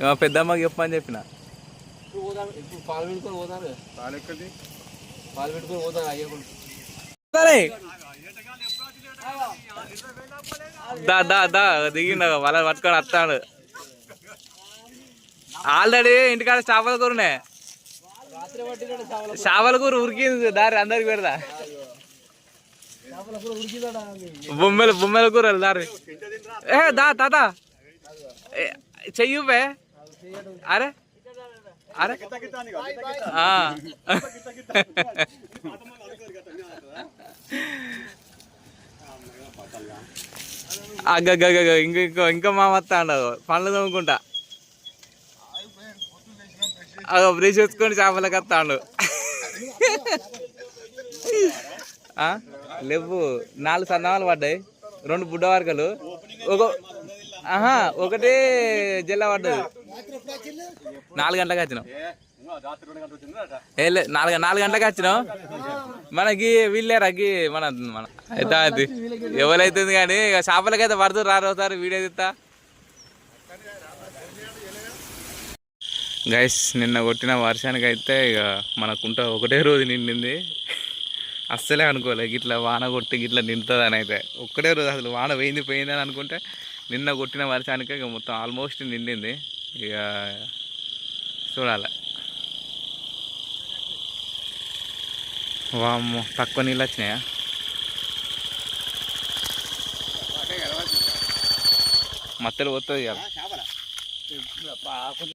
ఏమో పెద్దమ్మకి చెప్పమని చెప్పిన. ఇప్పుడు పాలు పెట్టుకొని పోదాం కదా. పాలు ఎక్కడిది? పాలు పెట్టుకొని పోదాం అయ్యకుండా సరే. దా దా దా దిగిండ వాళ్ళ పట్టుకొని వస్తాడు. ఆల్రెడీ ఇంటికాడ చేపల కూరనే రాత్రి పట్టిన చేపల కూర. ఉరికింది దారి అందరికి పెడదా బొమ్మలు బొమ్మల కూరలు దారి. ఏ దా తాత. ఏ, చెయ్యి పే అరే అరే. ఆ. ఇంక ఇంకో ఇంకా మా మత్త అండదు పండ్లు తోముకుంటా. అదో బ్రష్ వేసుకొని చేపలకు వస్తాడు లేవు. నాలుగు సందమాలు పడ్డాయి. రెండు బుడ్డ వర్గలు. ఒక ఆహా ఒకటి జిల్లా పడ్డది. నాలుగు గంటలకు వచ్చినాం. లే నాలుగు నాలుగు గంటలకు వచ్చినాం. మనకి వీళ్ళేరా గీ మన మన అయితే అది ఎవరైతుంది కానీ ఇక చేపలకైతే పడుతుంది రారు ఒకసారి వీడియో తీస్తా. గైస్ నిన్న కొట్టిన వర్షానికి అయితే ఇక మనకుంట ఒకటే రోజు నిండింది. అస్సలే అనుకోలే. గిట్లా వాన కొట్టి గిట్లా నిండుతుంది అని అయితే. ఒక్కడే రోజు అసలు వాన పోయింది పోయింది అని అనుకుంటే నిన్న కొట్టిన వర్షానికి ఇక మొత్తం ఆల్మోస్ట్ నిండింది. ఇక చూడాలి. వామ్మో తక్కువ నీళ్ళు వచ్చినాయా? మత్తలు పోతుంది కదా